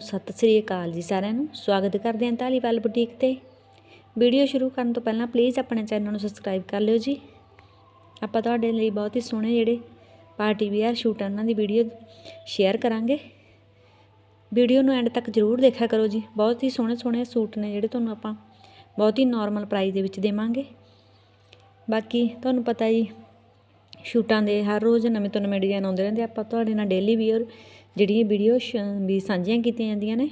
ਸਤਿ ਸ੍ਰੀ ਅਕਾਲ ਜੀ ਸਾਰਿਆਂ ਨੂੰ। ਸਵਾਗਤ ਕਰਦੇ ਹਾਂ ਧਾਲੀਵਾਲ ਬੁਟੀਕ ਤੇ। ਵੀਡੀਓ ਸ਼ੁਰੂ ਕਰਨ ਤੋਂ ਪਹਿਲਾਂ ਪਲੀਜ਼ ਆਪਣੇ ਚੈਨਲ ਨੂੰ ਸਬਸਕ੍ਰਾਈਬ ਕਰ ਲਿਓ ਜੀ। ਆਪਾਂ ਤੁਹਾਡੇ ਲਈ ਬਹੁਤ ਹੀ ਸੋਹਣੇ ਜਿਹੜੇ ਪਾਰਟੀ ਵੀਅਰ ਸ਼ੂਟ ਉਹਨਾਂ ਦੀ ਵੀਡੀਓ ਸ਼ੇਅਰ ਕਰਾਂਗੇ। ਵੀਡੀਓ ਨੂੰ ਐਂਡ ਤੱਕ ਜ਼ਰੂਰ ਦੇਖਿਆ ਕਰੋ ਜੀ। ਬਹੁਤ ਹੀ ਸੋਹਣੇ ਸੋਹਣੇ ਸੂਟ ਨੇ ਜਿਹੜੇ ਤੁਹਾਨੂੰ ਆਪਾਂ ਬਹੁਤ ਹੀ ਨਾਰਮਲ ਪ੍ਰਾਈਸ ਦੇ ਵਿੱਚ ਦੇਵਾਂਗੇ। ਬਾਕੀ ਤੁਹਾਨੂੰ ਪਤਾ ਜੀ ਸ਼ੂਟਾਂ ਦੇ ਹਰ ਰੋਜ਼ ਨਵੇਂ ਤੋਂ ਨਵੇਂ ਡਿਜ਼ਾਈਨ ਆਉਂਦੇ ਰਹਿੰਦੇ ਆਪਾਂ ਤੁਹਾਡੇ ਨਾਲ ਡੇਲੀ ਵੀਅਰ ਜਿਹੜੀਆਂ ਵੀਡੀਓ ਵੀ ਸਾਂਝੀਆਂ ਕੀਤੀਆਂ ਜਾਂਦੀਆਂ ਨੇ।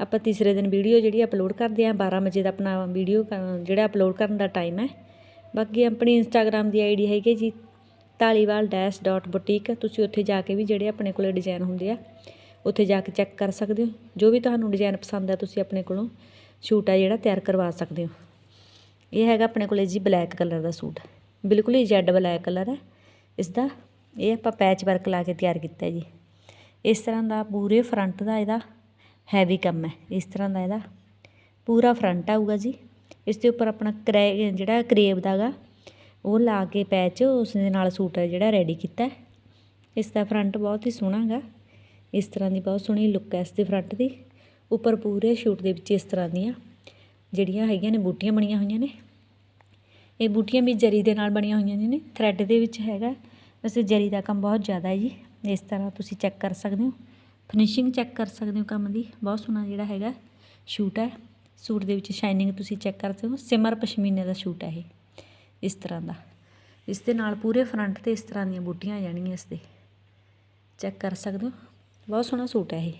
ਆਪਾਂ ਤੀਸਰੇ ਦਿਨ ਵੀਡੀਓ ਜਿਹੜੀ ਅਪਲੋਡ ਕਰਦੇ ਆ 12 ਵਜੇ ਦਾ ਆਪਣਾ ਵੀਡੀਓ ਜਿਹੜਾ ਅਪਲੋਡ ਕਰਨ ਦਾ ਟਾਈਮ ਹੈ। ਬਾਕੀ ਆਪਣੀ ਇੰਸਟਾਗ੍ਰam ਦੀ ਆਈਡੀ ਹੈਗੀ ਜੀ ਤਾਲੀਵਾਲ ਡੈਸ਼ ਡਾਟ ਬੁਟੀਕ ਤੁਸੀਂ ਉੱਥੇ ਜਾ ਕੇ ਵੀ ਜਿਹੜੇ ਆਪਣੇ ਕੋਲੇ ਡਿਜ਼ਾਈਨ ਹੁੰਦੇ ਆ, ਉੱਥੇ ਜਾ ਕੇ ਚੈੱਕ ਕਰ ਸਕਦੇ ਹੋ। ਜੋ ਵੀ ਤੁਹਾਨੂੰ ਡਿਜ਼ਾਈਨ ਪਸੰਦ ਆ, ਤੁਸੀਂ ਆਪਣੇ ਕੋਲੋਂ ਸ਼ੂਟ ਆ ਜਿਹੜਾ ਤਿਆਰ ਕਰਵਾ ਸਕਦੇ ਹੋ। ਇਹ ਹੈਗਾ ਆਪਣੇ ਕੋਲੇ ਜੀ ਬਲੈਕ ਕਲਰ ਦਾ ਸੂਟ। ਬਿਲਕੁਲ ਹੀ ਜੈਡ ਬਲੈਕ ਕਲਰ ਹੈ। ਇਸ ਦਾ ਇਹ ਆਪਾਂ ਪੈਚ ਵਰਕ ਲਾ ਕੇ ਤਿਆਰ ਕੀਤਾ ਜੀ। ਇਸ ਤਰ੍ਹਾਂ ਦਾ ਪੂਰੇ ਫਰੰਟ ਦਾ ਇਹਦਾ ਹੈਵੀ ਕੰਮ ਹੈ, ਇਸ ਤਰ੍ਹਾਂ ਦਾ ਇਹਦਾ ਪੂਰਾ ਫਰੰਟ ਆਊਗਾ ਜੀ। ਇਸ ਦੇ ਉੱਪਰ ਆਪਣਾ ਕਰੈ, ਜਿਹੜਾ ਕਰੇਬ ਦਾਗਾ, ਉਹ ਲਾ ਕੇ ਪੈਚ ਉਸ ਦੇ ਨਾਲ ਸੂਟ ਹੈ ਜਿਹੜਾ ਰੈਡੀ ਕੀਤਾ ਇਸ ਦਾ ਫਰੰਟ ਬਹੁਤ ਹੀ ਸੋਹਣਾ ਹੈਗਾ ਇਸ ਤਰ੍ਹਾਂ ਦੀ ਬਹੁਤ ਸੋਹਣੀ ਲੁੱਕ ਹੈ ਇਸ ਦੇ ਫਰੰਟ ਦੀ। ਉੱਪਰ ਪੂਰੇ ਸ਼ੂਟ ਦੇ ਵਿੱਚ ਇਸ ਤਰ੍ਹਾਂ ਦੀਆਂ ਜਿਹੜੀਆਂ ਹੈਗੀਆਂ ਨੇ ਬੂਟੀਆਂ ਬਣੀਆਂ ਹੋਈਆਂ ਨੇ। ਇਹ ਬੂਟੀਆਂ ਵੀ ਜਰੀ ਦੇ ਨਾਲ ਬਣੀਆਂ ਹੋਈਆਂ ਨੇ ਥਰੈਡ ਦੇ ਵਿੱਚ ਹੈਗਾ। ਵੈਸੇ ਜਰੀ ਦਾ ਕੰਮ ਬਹੁਤ ਜ਼ਿਆਦਾ ਹੈ ਜੀ। ਇਸ ਤਰ੍ਹਾਂ ਤੁਸੀਂ ਚੈੱਕ ਕਰ ਸਕਦੇ ਹੋ। ਫਿਨਿਸ਼ਿੰਗ ਚੈੱਕ ਕਰ ਸਕਦੇ ਹੋ ਕੰਮ ਦੀ। ਬਹੁਤ ਸੋਹਣਾ ਜਿਹੜਾ ਹੈਗਾ ਸ਼ੂਟ ਹੈ। ਸੂਟ ਦੇ ਵਿੱਚ ਸ਼ਾਈਨਿੰਗ ਤੁਸੀਂ ਚੈੱਕ ਕਰ ਸਕਦੇ ਹੋ। ਸਿਮਰ ਪਸ਼ਮੀਨੇ ਦਾ ਸ਼ੂਟ ਹੈ ਇਹ, ਇਸ ਤਰ੍ਹਾਂ ਦਾ। ਇਸ ਦੇ ਨਾਲ ਪੂਰੇ ਫਰੰਟ ਤੇ ਇਸ ਤਰ੍ਹਾਂ ਦੀਆਂ ਬੂਟੀਆਂ ਆ ਜਾਣਗੀਆਂ ਇਸ ਦੇ। ਚੈੱਕ ਕਰ ਸਕਦੇ ਹੋ। ਬਹੁਤ ਸੋਹਣਾ ਸੂਟ ਹੈ ਇਹ।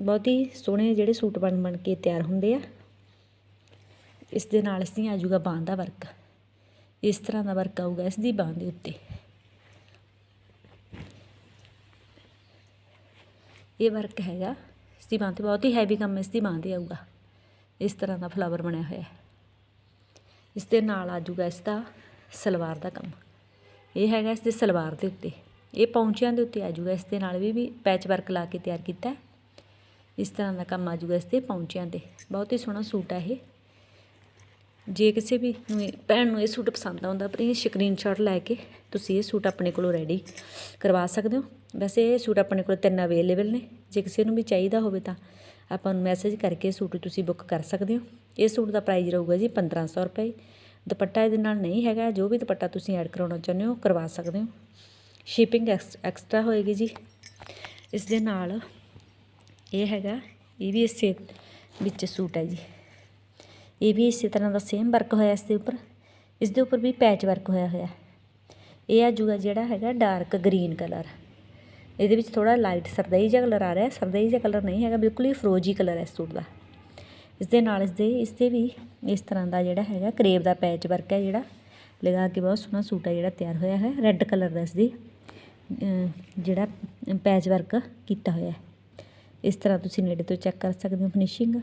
ਬਹੁਤ ਹੀ ਸੋਹਣੇ ਜਿਹੜੇ ਸੂਟ ਬਣ ਬਣ ਕੇ ਤਿਆਰ ਹੁੰਦੇ ਆ। ਇਸ ਦੇ ਨਾਲ ਇਸ ਦੀ ਆ ਜਾਊਗਾ ਬਾਂਹ ਦਾ ਵਰਕ। ਇਸ ਤਰ੍ਹਾਂ ਦਾ ਵਰਕ ਆਊਗਾ ਇਸ ਦੀ ਬਾਂਹ ਦੇ ਉੱਤੇ। ਇਹ ਵਰਕ ਹੈਗਾ। ਇਸ ਦੀ ਬਾਂਹ ਤੇ ਬਹੁਤ ਹੀ ਹੈਵੀ ਕੰਮ ਇਸ ਦੀ ਬਾਂਹ ਤੇ ਆਊਗਾ। ਇਸ ਤਰ੍ਹਾਂ ਦਾ ਫਲਾਵਰ ਬਣਿਆ ਹੋਇਆ ਹੈ। ਇਸ ਦੇ ਨਾਲ ਆ ਜਾਊਗਾ ਇਸ ਦਾ ਸਲਵਾਰ ਦਾ ਕੰਮ। ਇਹ ਹੈਗਾ ਇਸ ਦੇ ਸਲਵਾਰ ਦੇ ਉੱਤੇ। ਇਹ ਪੌਂਚਿਆਂ ਦੇ ਉੱਤੇ ਆ ਜਾਊਗਾ ਇਸ ਦੇ ਨਾਲ ਵੀ ਵੀ ਪੈਚ ਵਰਕ ਲਾ ਕੇ ਤਿਆਰ ਕੀਤਾ ਇਸ ਤਰ੍ਹਾਂ ਦਾ ਕੰਮ ਆ ਜਾਊਗਾ ਇਸ ਦੇ ਪੌਂਚਿਆਂ ਤੇ। ਬਹੁਤ ਹੀ ਸੋਹਣਾ ਸੂਟ ਆ ਇਹ। ਜੇ ਕਿਸੇ ਵੀ ਭੈਣ ਨੂੰ ਇਹ ਸੂਟ ਪਸੰਦ ਆਉਂਦਾ ਪਰ ਇਹ ਸਕਰੀਨਸ਼ਾਟ ਲੈ ਕੇ ਤੁਸੀਂ ਇਹ ਸੂਟ ਆਪਣੇ ਕੋਲੋਂ ਰੈਡੀ ਕਰਵਾ ਸਕਦੇ ਹੋ। ਵੈਸੇ ਇਹ ਸੂਟ ਆਪਣੇ ਕੋਲ ਤਿੰਨ ਅਵੇਲੇਬਲ ਨੇ, ਜੇ ਕਿਸੇ ਨੂੰ ਵੀ ਚਾਹੀਦਾ ਹੋਵੇ ਤਾਂ ਆਪਾਂ ਨੂੰ ਮੈਸੇਜ ਕਰਕੇ ਸੂਟ ਤੁਸੀਂ ਬੁੱਕ ਕਰ ਸਕਦੇ ਹੋ। ਇਹ ਸੂਟ ਦਾ ਪ੍ਰਾਈਸ ਰਹੂਗਾ ਜੀ 1500 ਰੁਪਏ। ਦੁਪੱਟਾ ਇਹਦੇ ਨਾਲ ਨਹੀਂ ਹੈਗਾ, ਜੋ ਵੀ ਦੁਪੱਟਾ ਤੁਸੀਂ ਐਡ ਕਰਾਉਣਾ ਚਾਹੁੰਦੇ ਹੋ ਕਰਵਾ ਸਕਦੇ ਹੋ। ਸ਼ਿਪਿੰਗ ਐਕਸਟਰਾ ਹੋਏਗੀ ਜੀ। ਇਸ ਦੇ ਨਾਲ ਇਹ ਹੈਗਾ, ਇਹ ਵੀ ਇਸੇ ਵਿੱਚ ਸੂਟ ਹੈ ਜੀ। ਇਹ ਵੀ ਇਸੇ ਤਰ੍ਹਾਂ ਦਾ ਸੇਮ ਵਰਕ ਹੋਇਆ ਇਸ ਦੇ ਉੱਪਰ। ਇਸ ਦੇ ਉੱਪਰ ਵੀ ਪੈਚ ਵਰਕ ਹੋਇਆ ਹੋਇਆ। ਇਹ ਆ ਜੂਗਾ ਜਿਹੜਾ ਹੈਗਾ ਡਾਰਕ ਗ੍ਰੀਨ ਕਲਰ ਇਹਦੇ ਵਿੱਚ ਥੋੜਾ ਲਾਈਟ ਸਰਦਈ ਜਿਹਾ ਕਲਰ ਆ ਰਿਹਾ, ਸਰਦਈ ਜਿਹਾ ਕਲਰ ਨਹੀਂ ਹੈਗਾ, ਬਿਲਕੁਲ ਹੀ ਫਰੋਜੀ ਕਲਰ ਹੈ ਇਸ ਸੂਟ ਦਾ। ਇਸ ਦੇ ਨਾਲ ਇਸ ਦੇ ਇਸ ਤੇ ਵੀ ਇਸ ਤਰ੍ਹਾਂ ਦਾ ਜਿਹੜਾ ਹੈਗਾ ਕਰੇਬ ਦਾ ਪੈਚ ਵਰਕ ਹੈ ਜਿਹੜਾ। ਲਗਾ ਕੇ ਬਹੁਤ ਸੋਹਣਾ ਸੂਟ ਹੈ ਜਿਹੜਾ, ਤਿਆਰ ਹੋਇਆ ਹੈ। ਰੈੱਡ ਕਲਰ ਦਾ ਇਸ ਦੀ ਜਿਹੜਾ ਪੈਚ ਵਰਕ ਕੀਤਾ ਹੋਇਆ ਹੈ। ਇਸ ਤਰ੍ਹਾਂ ਤੁਸੀਂ ਨੇੜੇ ਤੋਂ ਚੈੱਕ ਕਰ ਸਕਦੇ ਹੋ ਫਿਨਿਸ਼ਿੰਗ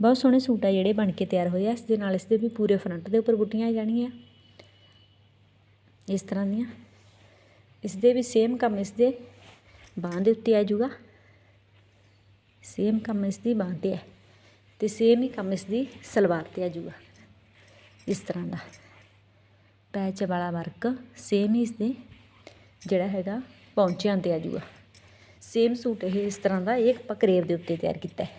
ਬਹੁਤ ਸੋਹਣੇ ਸੂਟ ਆ ਜਿਹੜੇ ਬਣ ਕੇ ਤਿਆਰ ਹੋਏ ਆ। ਇਸ ਦੇ ਨਾਲ ਇਸ ਦੇ ਵੀ ਪੂਰੇ ਫਰੰਟ ਦੇ ਉੱਪਰ ਬੁੱਟੀਆਂ ਆ ਜਾਣਗੀਆਂ ਇਸ ਤਰ੍ਹਾਂ ਦੀਆਂ। ਇਸ ਦੇ ਵੀ ਸੇਮ ਕੰਮ ਇਸ ਦੇ ਬਾਹਾਂ ਦੇ ਉੱਤੇ ਆ ਜਾਊਗਾ। ਸੇਮ ਕੰਮ ਇਸ ਦੀ ਬਾਹਾਂ ਤੇ ਹੈ ਤੇ ਸੇਮ ਹੀ ਕੰਮ ਇਸ ਦੀ ਸਲਵਾਰ ਤੇ ਆ ਜਾਊਗਾ। ਇਸ ਤਰ੍ਹਾਂ ਦਾ। ਪੈਚ ਵਾਲਾ ਵਰਕ ਸੇਮ ਹੀ ਇਸ ਦੇ ਜਿਹੜਾ ਹੈਗਾ ਪੌਂਚਿਆਂ ਤੇ ਆ ਜਾਊਗਾ। ਸੇਮ ਸੂਟ ਇਹ ਇਸ ਤਰ੍ਹਾਂ ਦਾ, ਇਹ ਆਪਾਂ ਕਰੇਵ ਦੇ ਉੱਤੇ ਤਿਆਰ ਕੀਤਾ ਹੈ।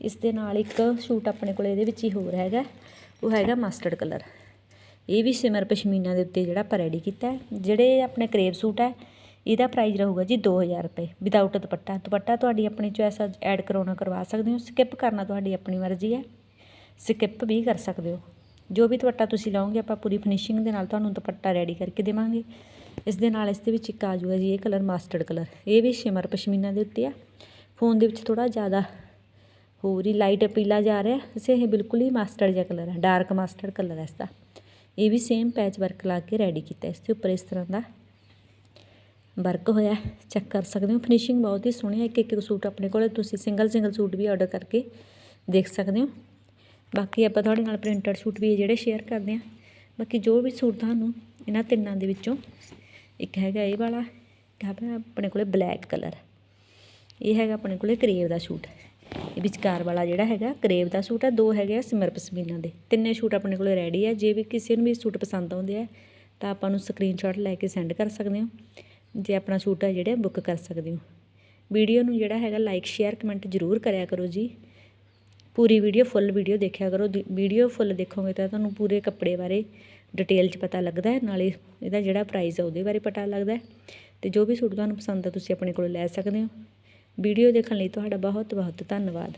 ਇਸ ਦੇ ਨਾਲ ਇੱਕ ਸੂਟ ਆਪਣੇ ਕੋਲ ਇਹਦੇ ਵਿੱਚ ਹੀ ਹੋਰ ਹੈਗਾ, ਉਹ ਹੈਗਾ ਮਸਟਰਡ ਕਲਰ ਇਹ ਵੀ ਸਿਮਰ ਪਸ਼ਮੀਨਾ ਦੇ ਉੱਤੇ ਜਿਹੜਾ ਆਪਾਂ ਰੈਡੀ ਕੀਤਾ ਜਿਹੜੇ ਆਪਣੇ ਕਰੇਵ ਸੂਟ ਹੈ ਇਹਦਾ ਪ੍ਰਾਈਸ ਰਹੂਗਾ ਜੀ 2000 ਰੁਪਏ ਵਿਦਆਊਟ ਦੁਪੱਟਾ। ਦੁਪੱਟਾ ਤੁਹਾਡੀ ਆਪਣੀ ਚੋਇਸ ਐਡ ਕਰਾਉਣਾ ਕਰਵਾ ਸਕਦੇ ਹੋ। ਸਕਿਪ ਕਰਨਾ ਤੁਹਾਡੀ ਆਪਣੀ ਮਰਜ਼ੀ ਹੈ। ਸਕਿਪ ਵੀ ਕਰ ਸਕਦੇ ਹੋ। ਜੋ ਵੀ ਦੁਪੱਟਾ ਤੁਸੀਂ ਲਾਓਗੇ, ਆਪਾਂ ਪੂਰੀ ਫਿਨਿਸ਼ਿੰਗ ਦੇ ਨਾਲ ਤੁਹਾਨੂੰ ਦੁਪੱਟਾ ਰੈਡੀ ਕਰਕੇ ਦੇਵਾਂਗੇ। ਇਸ ਦੇ ਨਾਲ ਇਸ ਦੇ ਵਿੱਚ ਇੱਕ ਆ ਜਾਊਗਾ ਜੀ, ਇਹ ਕਲਰ ਮਾਸਟਰਡ ਕਲਰ ਇਹ ਵੀ ਸ਼ਿਮਰ ਪਸ਼ਮੀਨਾ ਦੇ ਉੱਤੇ ਆ। ਫੋਨ ਦੇ ਵਿੱਚ ਥੋੜਾ ਜ਼ਿਆਦਾ ਹੋਰ ਹੀ ਲਾਈਟ ਪੀਲਾ ਜਾ ਰਿਹਾ। ਇਸੇ ਇਹ ਬਿਲਕੁਲ ਹੀ ਮਾਸਟਰਡ ਜਿਹਾ ਕਲਰ ਹੈ ਡਾਰਕ ਮਾਸਟਰਡ ਕਲਰ ਹੈ ਇਸ ਦਾ। ਇਹ ਵੀ ਸੇਮ ਪੈਚ ਵਰਕ ਲਾ ਕੇ ਰੈਡੀ ਕੀਤਾ, ਇਸ ਦੇ ਉੱਪਰ ਇਸ ਤਰ੍ਹਾਂ ਦਾ ਵਰਕ ਹੋਇਆ ਚੈੱਕ ਕਰ ਸਕਦੇ ਹੋ। ਫਿਨਿਸ਼ਿੰਗ ਬਹੁਤ ਹੀ ਸੋਹਣੀ ਹੈ ਇੱਕ ਇੱਕ ਸੂਟ ਆਪਣੇ ਕੋਲ ਤੁਸੀਂ ਸਿੰਗਲ ਸਿੰਗਲ ਸੂਟ ਵੀ ਆਰਡਰ ਕਰਕੇ ਦੇਖ ਸਕਦੇ ਹੋ। ਬਾਕੀ ਆਪਾਂ ਤੁਹਾਡੇ ਨਾਲ ਪ੍ਰਿੰਟਡ ਸੂਟ ਵੀ ਜਿਹੜੇ ਸ਼ੇਅਰ ਕਰਦੇ ਹਾਂ। ਬਾਕੀ ਜੋ ਵੀ ਸੂਟ ਤੁਹਾਨੂੰ ਇਹਨਾਂ ਤਿੰਨਾਂ ਦੇ ਵਿੱਚੋਂ ਇੱਕ ਹੈਗਾ ਇਹ ਵਾਲਾ ਹੈਗਾ ਆਪਣੇ ਕੋਲੇ ਬਲੈਕ ਕਲਰ ਇਹ ਹੈਗਾ ਆਪਣੇ ਕੋਲੇ ਕਰੇਵ ਦਾ ਸੂਟ। ਇਹ ਵਿਚਕਾਰ ਵਾਲਾ ਜਿਹੜਾ ਹੈਗਾ ਕਰੇਵ ਦਾ ਸੂਟ ਹੈ, ਦੋ ਹੈਗੇ ਆ ਸਿਮਰ ਪਸਮੀਨਾ ਦੇ। ਤਿੰਨੇ ਸੂਟ ਆਪਣੇ ਕੋਲੇ ਰੈਡੀ ਹੈ ਜੇ ਵੀ ਕਿਸੇ ਨੂੰ ਵੀ ਸੂਟ ਪਸੰਦ ਆਉਂਦੇ ਆ, ਤਾਂ ਆਪਾਂ ਨੂੰ ਸਕਰੀਨਸ਼ਾਟ ਲੈ ਕੇ ਸੈਂਡ ਕਰ ਸਕਦੇ ਹੋ। ਜੇ ਆਪਣਾ ਸੂਟ ਆ ਜਿਹੜਾ ਬੁੱਕ ਕਰ ਸਕਦੇ ਹੋ। ਵੀਡੀਓ ਨੂੰ ਜਿਹੜਾ ਹੈਗਾ ਲਾਈਕ ਸ਼ੇਅਰ ਕਮੈਂਟ ਜ਼ਰੂਰ ਕਰਿਆ ਕਰੋ ਜੀ। ਪੂਰੀ ਵੀਡੀਓ ਫੁੱਲ ਵੀਡੀਓ ਦੇਖਿਆ ਕਰੋ। ਦੀ- ਵੀਡੀਓ ਫੁੱਲ ਦੇਖੋਗੇ ਤਾਂ ਤੁਹਾਨੂੰ ਪੂਰੇ ਕੱਪੜੇ ਬਾਰੇ ਡਿਟੇਲ 'ਚ ਪਤਾ ਲੱਗਦਾ ਹੈ। ਨਾਲੇ ਇਹਦਾ ਜਿਹੜਾ ਪ੍ਰਾਈਸ ਆ ਉਹਦੇ ਬਾਰੇ ਪਤਾ ਲੱਗਦਾ ਹੈ। ਤੇ ਜੋ ਵੀ ਸੂਟ ਤੁਹਾਨੂੰ ਪਸੰਦ ਆ, ਤੁਸੀਂ ਆਪਣੇ ਕੋਲ ਲੈ ਸਕਦੇ ਹੋ। ਵੀਡੀਓ ਦੇਖਣ ਲਈ ਤੁਹਾਡਾ ਬਹੁਤ ਬਹੁਤ ਧੰਨਵਾਦ।